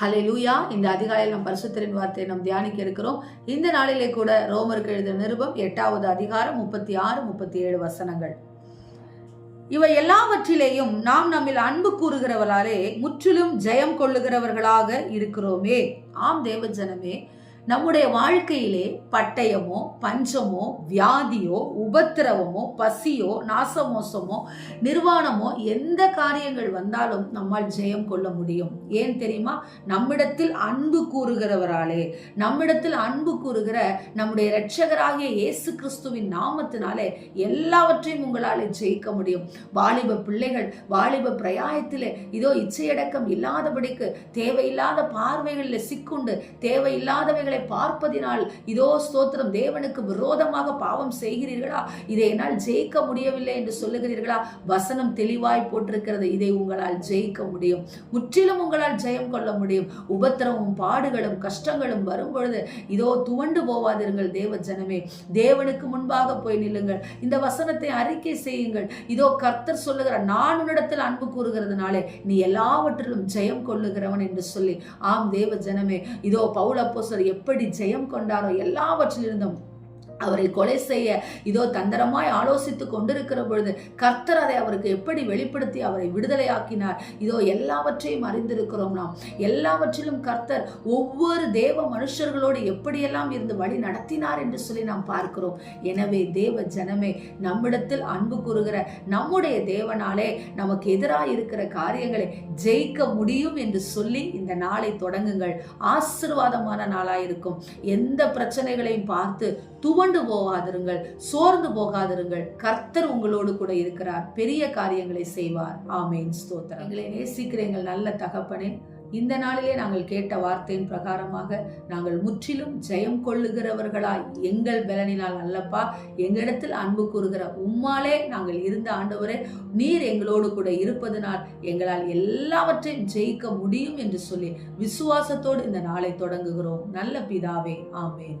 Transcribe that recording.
ஹalleluya. இந்த அதிகாலையில் நம் பரிசுத்தரின் வார்த்தையை நாம் தியானிக்க இருக்கிறோம். இந்த நாளிலே கூட ரோமருக்கு எழுதிய நிருபம் எட்டாவது அதிகாரம் முப்பத்தி ஆறு முப்பத்தி ஏழு வசனங்கள். இவை எல்லாவற்றிலேயும் நாம் நம்மில் அன்பு கூறுகிறவர்களாலே முற்றிலும் ஜெயம் கொள்ளுகிறவர்களாக இருக்கிறோமே. ஆம் தேவஜனமே நம்முடைய வாழ்க்கையிலே பட்டயமோ பஞ்சமோ வியாதியோ உபத்திரவமோ பசியோ நாசமோசமோ நிர்வாணமோ எந்த காரியங்கள் வந்தாலும் நம்மால் ஜெயம் கொள்ள முடியும். ஏன் தெரியுமா? நம்மிடத்தில் அன்பு கூறுகிறவராலே. நம்மிடத்தில் அன்பு கூறுகிற நம்முடைய இரட்சகராகிய இயேசு கிறிஸ்துவின் நாமத்தினாலே எல்லாவற்றையும் உங்களால் ஜெயிக்க முடியும். வாலிப பிள்ளைகள் வாலிப பிரயாயத்திலே இதோ இச்சையடக்கம் இல்லாதபடிக்கு தேவையில்லாத பார்வைகளில் சிக்குண்டு தேவையில்லாதவைகள் பார்ப்பதினால் இதோ ஸ்தோத்திரம் தேவனுக்கு விரோதமாக பாவம் செய்கிறீர்களா? இதை என்னால் ஜெயிக்க முடியவில்லை என்று சொல்லுகிறீர்களா? வசனம் தெளிவாய் போட்டிருக்கிறது. இதை உங்களால் ஜெயிக்க முடியும். முற்றிலும் உங்களால் ஜெயம் கொள்ள முடியும். உபத்திரமும் பாடுகளும் கஷ்டங்களும் வரும் பொழுது இதோ துவண்டு போவாதிருங்கள் தேவ ஜனமே. தேவனுக்கு முன்பாக போய் நில்லுங்கள். இந்த வசனத்தை அறிக்கை செய்யுங்கள். இதோ கர்த்தர் சொல்லுகிற நான் உன்னிடத்தில் அன்பு கூறுகிறதுனாலே நீ எல்லாவற்றிலும் ஜெயம் கொள்ளுகிறவன் என்று சொல்லி. ஆம் தேவ ஜனமே. இதோ பவுலப்போசர் எப்படி ஜெயம் கொண்டாரோ எல்லாவற்றிலிருந்தும் அவரை கொலை செய்ய இதோ தந்திரமாய் ஆலோசித்து கொண்டிருக்கிற பொழுது கர்த்தர் அதை அவருக்கு எப்படி வெளிப்படுத்தி அவரை விடுதலையாக்கினார்? இதோ எல்லாவற்றையும் அறிந்திருக்கிறோம் நாம். எல்லாவற்றிலும் கர்த்தர் ஒவ்வொரு தேவ மனுஷர்களோடு எப்படியெல்லாம் இருந்து வழி நடத்தினார் என்று சொல்லி நாம் பார்க்கிறோம். எனவே தேவ ஜனமே நம்மிடத்தில் அன்பு கூறுகிற நம்முடைய தேவனாலே நமக்கு எதிராக இருக்கிற காரியங்களை ஜெயிக்க முடியும் என்று சொல்லி இந்த நாளை தொடங்குங்கள். ஆசிர்வாதமான நாளாயிருக்கும். எந்த பிரச்சனைகளையும் பார்த்து துவன் துவண்டு போகாதிருங்கள் சோர்ந்து போகாதிருங்கள். கர்த்தர் உங்களோடு கூட இருக்கிறார். பெரிய காரியங்களை செய்வார். ஆமேன். ஸ்தோத்திரம். எங்களை நேசிக்கிற எங்கள் நல்ல தகப்பனே இந்த நாளிலே நாங்கள் கேட்ட வார்த்தையின் பிரகாரமாக நாங்கள் முற்றிலும் ஜெயம் கொள்ளுகிறவர்களாய். எங்கள் பலனினால் அல்லப்பா எங்களிடத்தில் அன்பு கூறுகிற உம்மாலே நாங்கள் இருந்த ஆண்டவரே நீர் எங்களோடு கூட இருப்பதனால் எங்களால் எல்லாவற்றையும் ஜெயிக்க முடியும் என்று சொல்லி விசுவாசத்தோடு இந்த நாளை தொடங்குகிறோம். நல்ல பிதாவே ஆமேன்.